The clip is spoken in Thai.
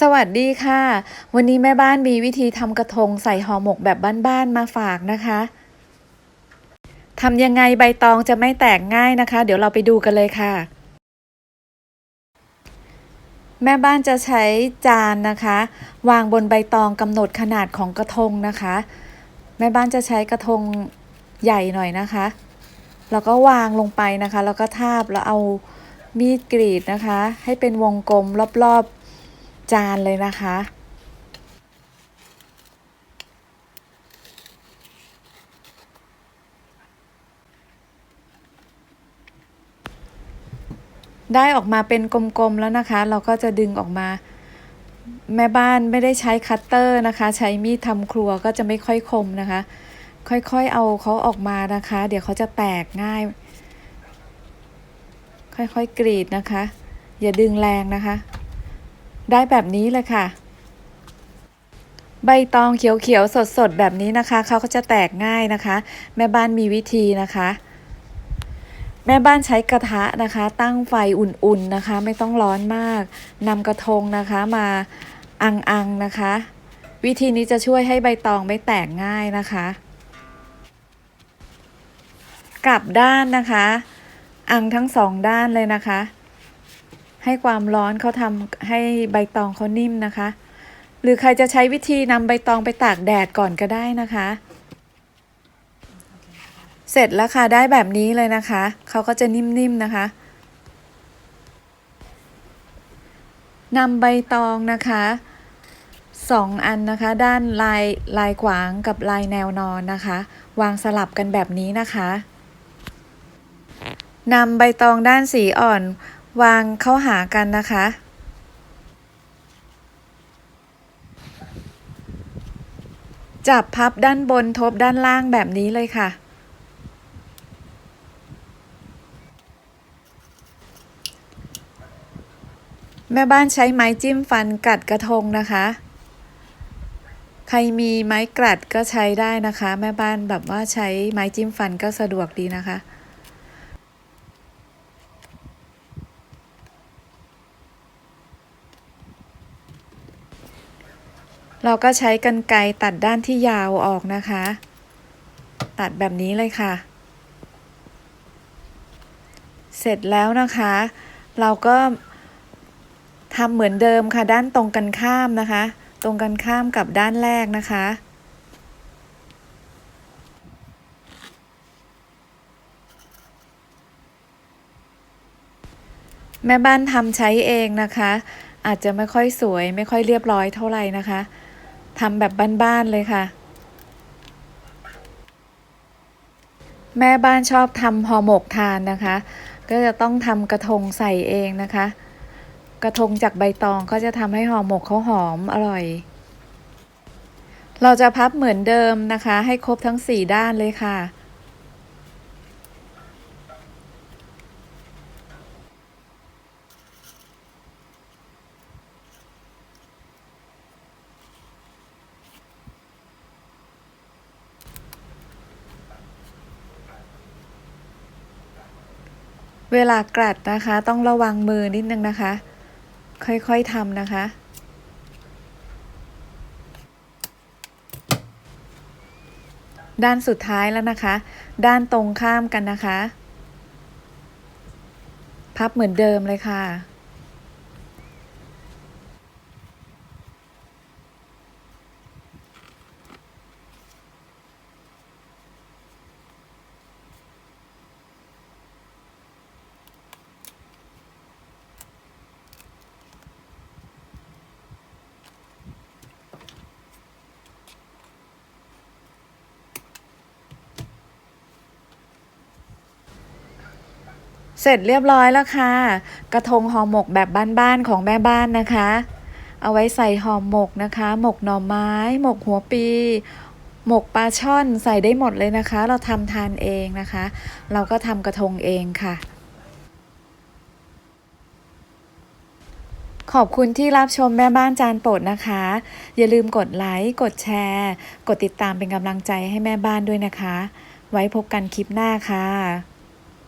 สวัสดีค่ะ วันนี้แม่บ้านมีวิธีทำกระทงใส่ห่อหมกแบบบ้านๆมาฝากนะคะทำยังไงใบตองจะไม่แตกง่ายนะคะ เดี๋ยวเราไปดูกันเลยค่ะ แม่บ้านจะใช้จานนะคะ วางบนใบตองกำหนดขนาดของกระทงนะคะ แม่บ้านจะใช้กระทงใหญ่หน่อยนะคะ แล้วก็วางลงไปนะคะ แล้วก็ทาบแล้วเอามีดกรีดนะคะ ให้เป็นวงกลมรอบๆ จานเลยนะคะ ได้ออกมาเป็นกลมๆแล้วนะคะ เราก็จะดึงออกมา แม่บ้านไม่ได้ใช้คัตเตอร์นะคะ ใช้มีดทำครัวก็จะไม่ค่อยคมนะคะ ค่อยๆเอาเขาออกมานะคะ เดี๋ยวเขาจะแตกง่าย ค่อยๆกรีดนะคะ อย่าดึงแรงนะคะ ได้แบบนี้เลยค่ะ ใบตองเขียวๆสดๆแบบนี้นะคะเขาก็จะแตกง่ายนะคะ แม่บ้านมีวิธีนะคะ แม่บ้านใช้กระทะนะคะ ตั้งไฟอุ่นๆนะคะ ไม่ต้องร้อนมากนำกระทงนะคะมาอังๆนะคะ วิธีนี้จะช่วยให้ใบตองไม่แตกง่ายนะคะกลับด้านนะคะ อังทั้งสองด้านเลยนะคะ ให้ความร้อนเขาทำให้ใบตองเขานิ่มนะคะ หรือใครจะใช้วิธีนำใบตองไปตากแดดก่อนก็ได้นะคะ เสร็จแล้วค่ะได้แบบนี้เลยนะคะเขาก็จะนิ่มๆนะคะนำใบตองนะคะสองอันนะคะ ด้านลายลายขวางกับลายแนวนอนนะคะ วางสลับกันแบบนี้นะคะนำใบตองด้านสีอ่อน วางเข้าหากันนะคะ จับพับด้านบนทบด้านล่างแบบนี้เลยค่ะ แม่บ้านใช้ไม้จิ้มฟันกัดกระทงนะคะ ใครมีไม้กลัดก็ใช้ได้นะคะ แม่บ้านแบบว่าใช้ไม้จิ้มฟันก็สะดวกดีนะคะ เราก็ใช้กรรไกรตัดด้านที่ยาวออกนะคะ ตัดแบบนี้เลยค่ะ เสร็จแล้วนะคะ เราก็ทำเหมือนเดิมค่ะด้านตรงกันข้ามนะคะ ตรงกันข้ามกับด้านแรกนะคะแม่บ้านทำใช้เองนะคะ อาจจะไม่ค่อยสวยไม่ค่อยเรียบร้อยเท่าไหร่นะคะ ทำแบบบ้านๆเลยค่ะ แม่บ้านชอบทำห่อหมกทานนะคะ ก็จะต้องทำกระทงใส่เองนะคะ กระทงจากใบตองก็จะทำให้ห่อหมกเขาหอมอร่อย เราจะพับเหมือนเดิมนะคะ ให้ครบทั้งสี่ด้านเลยค่ะ เวลากรัดนะคะ ต้องระวังมือนิดนึงนะคะ ค่อยๆทำนะคะ ด้านสุดท้ายแล้วนะคะ ด้านตรงข้ามกันนะคะ พับเหมือนเดิมเลยค่ะ เสร็จเรียบร้อยแล้วค่ะ กระทงห่อหมกแบบบ้านๆของแม่บ้านนะคะ เอาไว้ใส่ห่อหมกนะคะ หมกหน่อไม้ หมกหัวปี หมกปลาช่อนใส่ได้หมดเลยนะคะ เราทำทานเองนะคะ เราก็ทำกระทงเองค่ะ ขอบคุณที่รับชมแม่บ้านจานโปรดนะคะ อย่าลืมกดไลค์กดแชร์ กดติดตามเป็นกำลังใจให้แม่บ้านด้วยนะคะ ไว้พบกันคลิปหน้าค่ะ